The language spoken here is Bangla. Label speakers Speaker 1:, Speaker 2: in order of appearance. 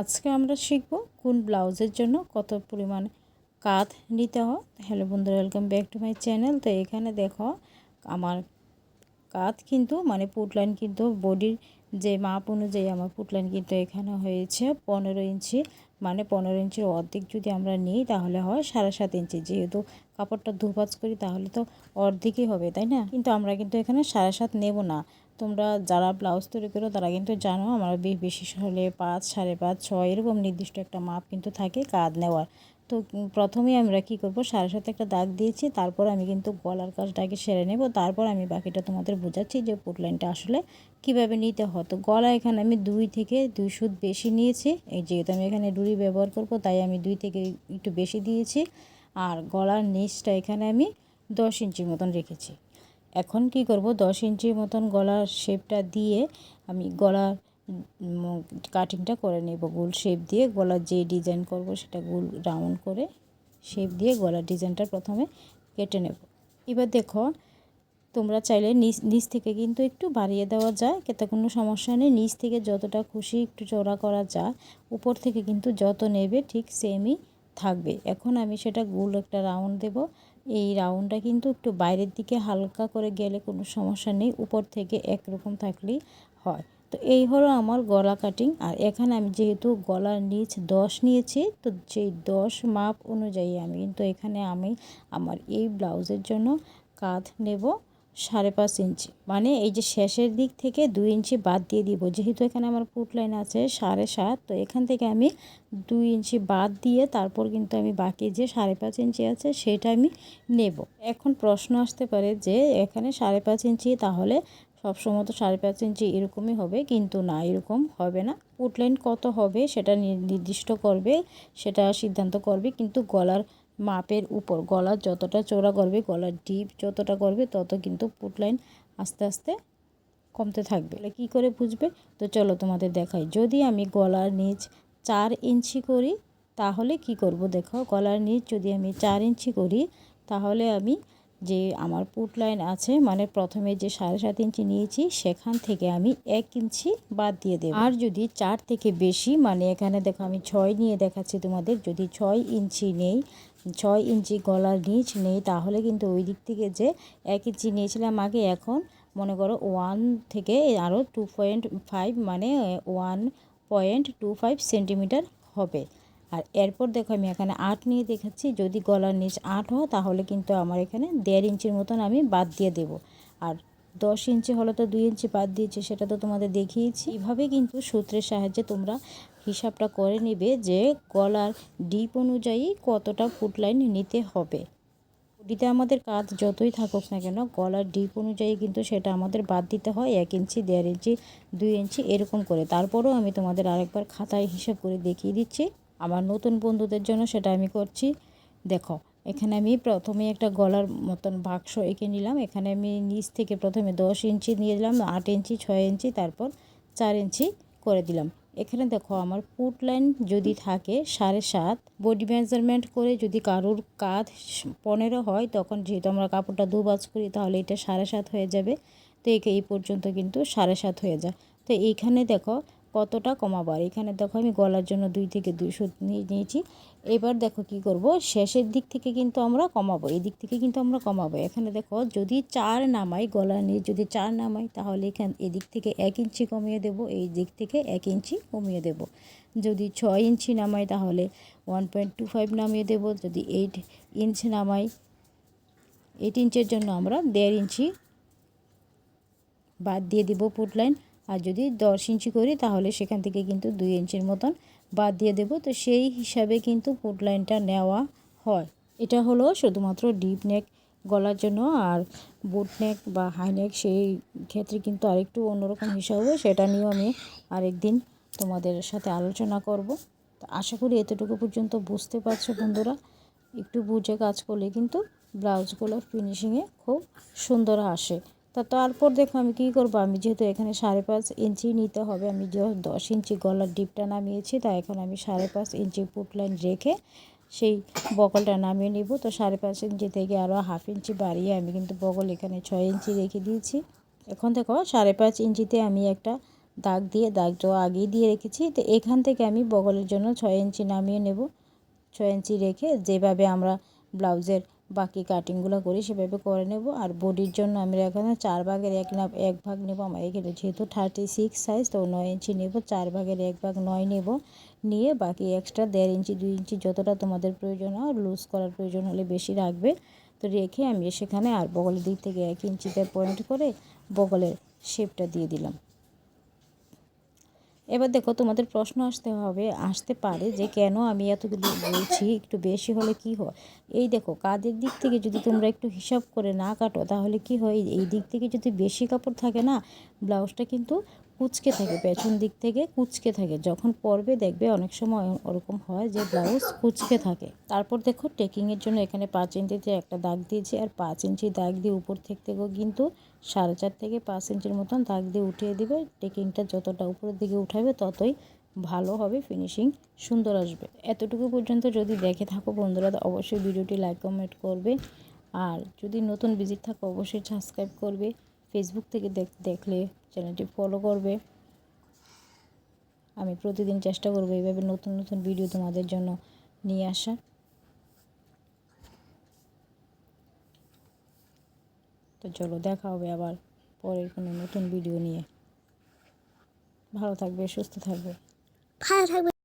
Speaker 1: আজকে আমরা শিখব কোন ব্লাউজের জন্য কত পরিমাণ কাঁধ নিতে হয়। হ্যালো বন্ধুরা welcome back to my channel তো এখানে দেখো, আমার কাঁধ কিন্তু মানে পুটলাইন কিন্তু, বডির যে মাপ অনুযায়ী আমার পুটলাইন কিন্তু এখানে হয়েছে পনেরো ইঞ্চি। মানে পনেরো ইঞ্চির অর্ধেক যদি আমরা নিই, তাহলে হয় সাড়ে সাত ইঞ্চি। যেহেতু কাপড়টা দুপাচ করি, তাহলে তো অর্ধেকই হবে, তাই না? কিন্তু আমরা কিন্তু এখানে সাড়ে সাত নেব না। তোমরা যারা ব্লাউজ তৈরি করো, তারা কিন্তু জানো আমরা বিশেষ হলে পাঁচ, সাড়ে পাঁচ, ছয় এরকম নির্দিষ্ট একটা মাপ কিন্তু থাকে কাঁধ নেওয়ার। তো প্রথমেই আমরা কি করব, সাড়ে সাথে একটা দাগ দিয়েছি, তারপর আমি কিন্তু গলার কাজটাকে সেরে নেব, তারপর আমি বাকিটা তোমাদের বোঝাচ্ছি যে পুটলাইনটা আসলে কীভাবে নিতে হয়। তো গলা এখানে আমি দুই থেকে দুই সুদ বেশি নিয়েছি, এই যেহেতু আমি এখানে ডুরি ব্যবহার করব, তাই আমি দুই থেকে একটু বেশি দিয়েছি, আর গলার নিচটা এখানে আমি দশ ইঞ্চির মতন রেখেছি। এখন কি করব? দশ ইঞ্চির মতন গলার শেপটা দিয়ে আমি গলার কাটিংটা করে নেব। গোল শেপ দিয়ে গলার যে ডিজাইন করব সেটা গোল রাউন্ড করে শেপ দিয়ে গলার ডিজাইনটা প্রথমে কেটে নেব। এবার দেখো, তোমরা চাইলে নিচ নিচ থেকে কিন্তু একটু বাড়িয়ে দেওয়া যায় কেতে কোনো সমস্যা নেই। নিচ থেকে যতটা খুশি একটু চড়া করা যায় উপর থেকে কিন্তু যত নেবে ঠিক সেমই থাকবে। এখন আমি সেটা গোল একটা রাউন্ড দেব। এই রাউন্ডটা কিন্তু একটু বাইরের দিকে হালকা করে গেলে কোনো সমস্যা নেই, উপর থেকে একরকম থাকলেই হয়। তো এই হলো আমার গলা কাটিং আর এখানে আমি যেহেতু গলার নিচ দশ নিয়েছি, তো যেই দশ মাপ অনুযায়ী আমি কিন্তু এখানে আমি আমার এই ব্লাউজের জন্য কাঁধ নেব। সাড়ে পাঁচ ইঞ্চি। মানে এই যে শেষের দিক থেকে দুই ইঞ্চি বাদ দিয়ে দিব। যেহেতু এখানে আমার পুট লাইন আছে সাড়ে সাত, তো এখান থেকে আমি দুই ইঞ্চি বাদ দিয়ে তারপর কিন্তু আমি বাকি যে সাড়ে পাঁচ ইঞ্চি আছে সেটা আমি নেব। এখন প্রশ্ন আসতে পারে যে এখানে সাড়ে পাঁচ ইঞ্চি তাহলে সবসময় তো সাড়ে পাঁচ ইঞ্চি এরকমই হবে, কিন্তু না, এরকম হবে না। পুটলাইন কত হবে সেটা নির্দিষ্ট করবে, সেটা সিদ্ধান্ত করবে, কিন্তু গলার মাপের উপর। গলার যতটা চওড়া করবে, গলার ডিপ যতটা করবে, তত কিন্তু পুট লাইন আস্তে আস্তে কমতে থাকবে। কি করে বুঝবে? তো চলো তোমাদের দেখাই। যদি আমি গলার নিচ চার ইঞ্চি করি, তাহলে কি করব দেখো? গলার নিচ যদি আমি চার ইঞ্চি করি, তাহলে আমি যে আমার পুট লাইন আছে মানে প্রথমে যে সাড়ে সাত ইঞ্চি নিয়েছি, সেখান থেকে আমি এক ইঞ্চি বাদ দিয়ে দেব। আর যদি চার থেকে বেশি মানে এখানে দেখো আমি ছয় নিয়ে দেখাচ্ছি তোমাদের, যদি ছয় ইঞ্চি নেই ছয় ইঞ্চি গলার নিচ নেই, তাহলে কিন্তু ওই দিক থেকে যে এক ইঞ্চি নিয়েছিলাম আগে, এখন মনে করো ওয়ান থেকে আরও টু পয়েন্ট ফাইভ মানে one point two five centimetre হবে। আর এরপর দেখো আমি এখানে আট নিয়ে দেখাচ্ছি, যদি গলার নিচ আট হয়, তাহলে কিন্তু আমার এখানে দেড় ইঞ্চির মতন আমি বাদ দিয়ে দেব। আর দশ ইঞ্চি হলে তো দুই ইঞ্চি বাদ দিয়েছি, সেটা তো তোমাদের দেখিয়েছি। এভাবে কিন্তু সূত্রের সাহায্যে তোমরা হিসাবটা করে নেবে যে গলার ডিপ অনুযায়ী কতটা ফুটলাইন নিতে হবে। বডিতে আমাদের কাজ যতই থাকুক না কেন, গলার ডিপ অনুযায়ী কিন্তু সেটা আমাদের বাদ দিতে হয়। এক ইঞ্চি, দেড় ইঞ্চি, দুই ইঞ্চি এরকম করে। তারপরেও আমি তোমাদের আরেকবার খাতায় হিসাব করে দেখিয়ে দিচ্ছি। আমার নতুন বন্ধুদের জন্য সেটা আমি করছি। দেখো, এখানে আমি প্রথমে একটা গলার মতন বাক্স এঁকে নিলাম। এখানে আমি নিচ থেকে প্রথমে দশ ইঞ্চি নিয়ে দিলাম আট ইঞ্চি, ছয় ইঞ্চি, তারপর চার ইঞ্চি করে দিলাম। এখানে দেখো আমার পুট লাইন যদি থাকে সাড়ে সাত বডি মেজারমেন্ট করে যদি কারোর কাঁধ পনেরো হয়, তখন যেহেতু আমরা কাপড়টা দু বাজ করি, তাহলে এটা সাড়ে সাত হয়ে যাবে। তো একে এই পর্যন্ত কিন্তু সাড়ে সাত হয়ে যায়। তো এইখানে দেখো কতটা কমাবো? আর এখানে দেখো আমি গলার জন্য দুই থেকে দুইশো নিয়েছি। এবার দেখো কি করব? শেষের দিক থেকে কিন্তু আমরা কমাবো, এই দিক থেকে কিন্তু আমরা কমাবো। এখানে দেখো যদি চার নামাই গলা নিয়ে, যদি চার নামাই তাহলে এখান এদিক থেকে এক ইঞ্চি কমিয়ে দেব, এই দিক থেকে এক ইঞ্চি কমিয়ে দেব। যদি ছয় ইঞ্চি নামাই তাহলে ওয়ান পয়েন্ট টু ফাইভ নামিয়ে দেব। যদি এইট ইঞ্চ নামাই, এইট ইঞ্চের জন্য আমরা দেড় ইঞ্চি বাদ দিয়ে দেবো পুট লাইন। আর যদি দশ ইঞ্চি করি, তাহলে সেখান থেকে কিন্তু দুই ইঞ্চির মতন বাদ দিয়ে দেব। তো সেই হিসাবে কিন্তু পুট লাইনটা নেওয়া হয়। এটা হলো শুধুমাত্র ডিপ নেক গলার জন্য, আর বুট নেক বা হাই নেক সেই ক্ষেত্রে কিন্তু আরেকটু অন্যরকম হিসাব সেটা নিয়েও আমি আরেকদিন তোমাদের সাথে আলোচনা করব। তো আশা করি এতটুকু পর্যন্ত বুঝতে পারছ বন্ধুরা। একটু বুঝে কাজ করলে কিন্তু ব্লাউজগুলো ফিনিশিংয়ে খুব সুন্দর আসে। তা তারপর দেখো আমি কী করব? আমি যেহেতু এখানে সাড়ে পাঁচ ইঞ্চি নিতে হবে, আমি যে দশ ইঞ্চি গলার ডিপটা নামিয়েছি, তা এখন আমি সাড়ে পাঁচ ইঞ্চি পুট লাইন রেখে সেই বকলটা নামিয়ে নিব। তো সাড়ে পাঁচ ইঞ্চি থেকে আরও হাফ ইঞ্চি বাড়িয়ে আমি কিন্তু বগল এখানে ছয় ইঞ্চি রেখে দিয়েছি। এখন দেখো সাড়ে পাঁচ ইঞ্চিতে আমি একটা দাগ দিয়ে দাগটাও আগেই দিয়ে রেখেছি, তো এখান থেকে আমি বগলের জন্য ছয় ইঞ্চি নামিয়ে নেব। ছয় ইঞ্চি রেখে যেভাবে আমরা ব্লাউজের বাকি কাটিংগুলো করি, সেভাবে করে নেব। আর বডির জন্য আমি এখানে চার ভাগের এক না এক ভাগ নেব আমার এখানে। যেহেতু থার্টি সিক্স সাইজ তো নয় ইঞ্চি নেব, চার ভাগের এক ভাগ নয় নেব। নিয়ে বাকি এক্সট্রা দেড় ইঞ্চি দুই ইঞ্চি যতটা তোমাদের প্রয়োজন হয় লুজ করার প্রয়োজন হলে বেশি রাখবে। তো রেখে আমি সেখানে আর বগলের দিক থেকে এক ইঞ্চিতে পয়েন্ট করে বগলের শেপটা দিয়ে দিলাম। এবার দেখো তোমাদের প্রশ্ন আসতে হবে, আসতে পারে যে কেন আমি এতগুলো বলছি, একটু বেশি হলে কি হয়? এই দেখো কাদের দিক থেকে যদি তোমরা একটু হিসাব করে না কাটো, তাহলে কি হয়? এই দিক থেকে যদি বেশি কাপড় থাকে না, ব্লাউজটা কিন্তু কুচকে থাকে, পেছন দিক থেকে কুচকে থাকে। যখন পরবে দেখবে অনেক সময় ওরকম হয় যে ব্লাউজ কুচকে থাকে। তারপর দেখো টেকিংয়ের জন্য এখানে পাঁচ ইঞ্চিতে একটা দাগ দিয়েছি আর পাঁচ ইঞ্চি দাগ দিয়ে উপর থেকে থেকেও কিন্তু সাড়ে চার থেকে পাঁচ ইঞ্চির মতন দাগ দিয়ে উঠিয়ে দিবে। টেকিংটা যতটা উপরের দিকে উঠাবে ততই ভালো হবে ফিনিশিং সুন্দর আসবে। এতটুকু পর্যন্ত যদি দেখে থাকো বন্ধুরা অবশ্যই ভিডিওটি লাইক কমেন্ট করবে। আর যদি নতুন ভিজিট থাকো, অবশ্যই সাবস্ক্রাইব করবে। ফেসবুক থেকে দেখলে চ্যানেলটি ফলো করবে। আমি প্রতিদিন চেষ্টা করব এইভাবে নতুন নতুন ভিডিও তোমাদের জন্য নিয়ে আসা। তো চলো দেখা হবে আবার পরের কোনো নতুন ভিডিও নিয়ে। ভালো থাকবে, সুস্থ থাকবে।
Speaker 2: ভালো থাকবে।